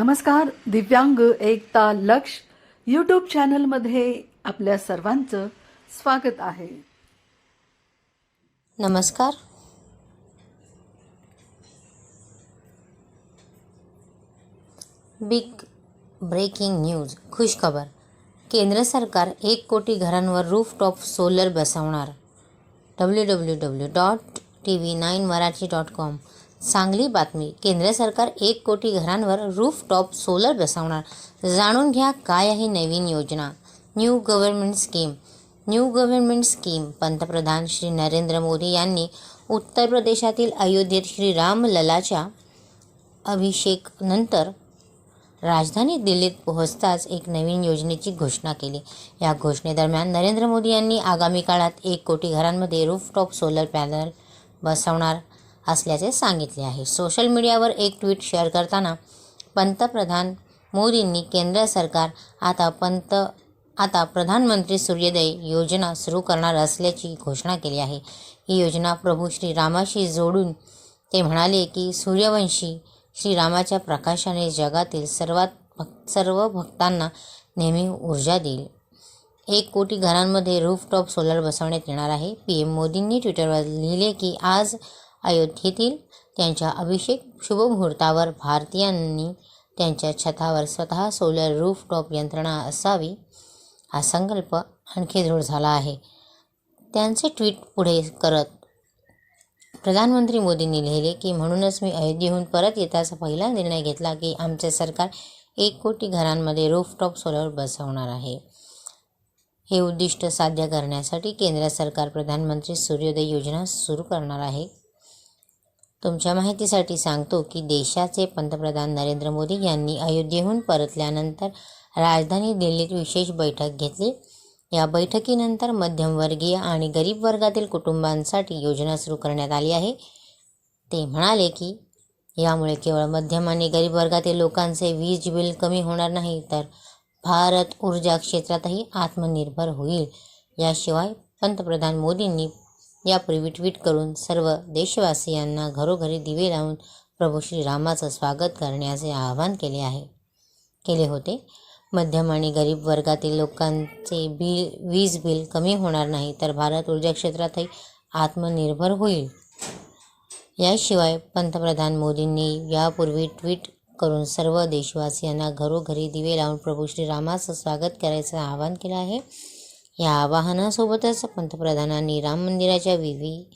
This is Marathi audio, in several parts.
नमस्कार दिव्यांग एकता लक्ष यूट्यूब चॅनलमध्ये आपल्या सर्वांचं स्वागत आहे. नमस्कार. बिग ब्रेकिंग न्यूज खुशखबर. केंद्र सरकार एक कोटी घरांवर रूफटॉप सोलर बसवणार. W W W dot T V nine Marathi dot com चांगली बातमी. केंद्र सरकार एक कोटी घरांवर रूफटॉप सोलर बसवणार. जाणून घ्या काय आहे नवीन योजना. New government scheme new government scheme पंतप्रधान श्री नरेंद्र मोदी यांनी उत्तर प्रदेशातील अयोध्येत श्री रामललाच्या अभिषेकनंतर राजधानी दिल्लीत पोहोचताच एक नवीन योजनेची घोषणा केली. या घोषणेदरम्यान नरेंद्र मोदी यांनी आगामी काळात एक कोटी घरांमध्ये रूफटॉप सोलर पॅनल बसवणार. असल्याचे सांगितले आहे. सोशल मीडियावर एक ट्विट शेअर करताना पंतप्रधान मोदींनी केंद्र सरकार आता पंत आता प्रधानमंत्री सूर्योदय योजना सुरू करणार असल्याची घोषणा केली आहे. ही योजना प्रभू श्रीरामाशी जोडून ते म्हणाले की सूर्यवंशी श्रीरामाच्या प्रकाशाने जगातील सर्वात भक सर्व भक्तांना नेहमी ऊर्जा देईल. एक कोटी घरांमध्ये रूफटॉप सोलर बसवण्यात येणार आहे. पी एम मोदींनी ट्विटरवर लिहिले की आज अयोध्येतील त्यांच्या अभिषेक शुभमुहूर्तावर भारतीयांनी त्यांच्या छतावर स्वतः सोलर रूफटॉप यंत्रणा असावी हा संकल्प आणखी दृढ झाला आहे. त्यांचे ट्विट पुढे करत प्रधानमंत्री मोदींनी लिहिले की म्हणूनच मी अयोध्येहून परत येताच पहिला निर्णय घेतला की आमचे सरकार एक कोटी घरांमध्ये रूफटॉप सोलर बसवणार आहे. हे उद्दिष्ट साध्य करण्यासाठी केंद्र सरकार प्रधानमंत्री सूर्योदय योजना सुरू करणार आहे. तुमच्या माहितीसाठी सांगतो की देशाचे पंतप्रधान नरेंद्र मोदी यांनी अयोध्येहून परतल्यानंतर राजधानी दिल्लीत विशेष बैठक घेतली. या बैठकीनंतर मध्यमवर्गीय आणि गरीब वर्गातील कुटुंबांसाठी योजना सुरू करण्यात आली आहे. ते म्हणाले की यामुळे केवळ मध्यम आणि गरीब वर्गातील लोकांचे वीज बिल कमी होणार नाही तर भारत ऊर्जा क्षेत्रातही आत्मनिर्भर होईल. याशिवाय पंतप्रधान मोदींनी यापूर्वी ट्विट करून सर्व देशवासियांना घरोघरी दिवे लावून प्रभू श्रीरामाचं स्वागत करण्याचे आवाहन केले आहे. केले होते. मध्यम आणि गरीब वर्गातील लोकांचे बिल वीज बिल कमी होणार नाही तर भारत ऊर्जा क्षेत्रातही आत्मनिर्भर होईल. याशिवाय पंतप्रधान मोदींनी यापूर्वी ट्विट करून सर्व देशवासियांना घरोघरी दिवे लावून प्रभू श्रीरामाचं स्वागत करायचं आवाहन केलं आहे. या आवाहनासोबतच पंतप्रधानांनी राम मंदिराच्या विधी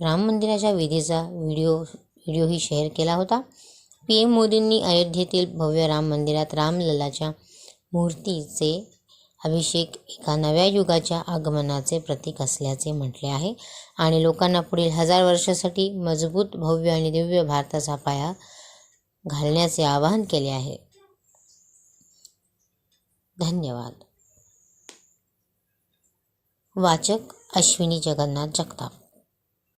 राम मंदिराच्या विधीचा व्हिडिओ व्हिडिओही शेअर केला होता. पी एम मोदींनी अयोध्येतील भव्य राम मंदिरात रामललाच्या मूर्तीचे अभिषेक एका नव्या युगाच्या आगमनाचे प्रतीक असल्याचे म्हटले आहे आणि लोकांना पुढील हजार वर्षासाठी मजबूत भव्य आणि दिव्य भारताचा पाया घालण्याचे आवाहन केले आहे. धन्यवाद. वाचक अश्विनी जगन्नाथ जगताप.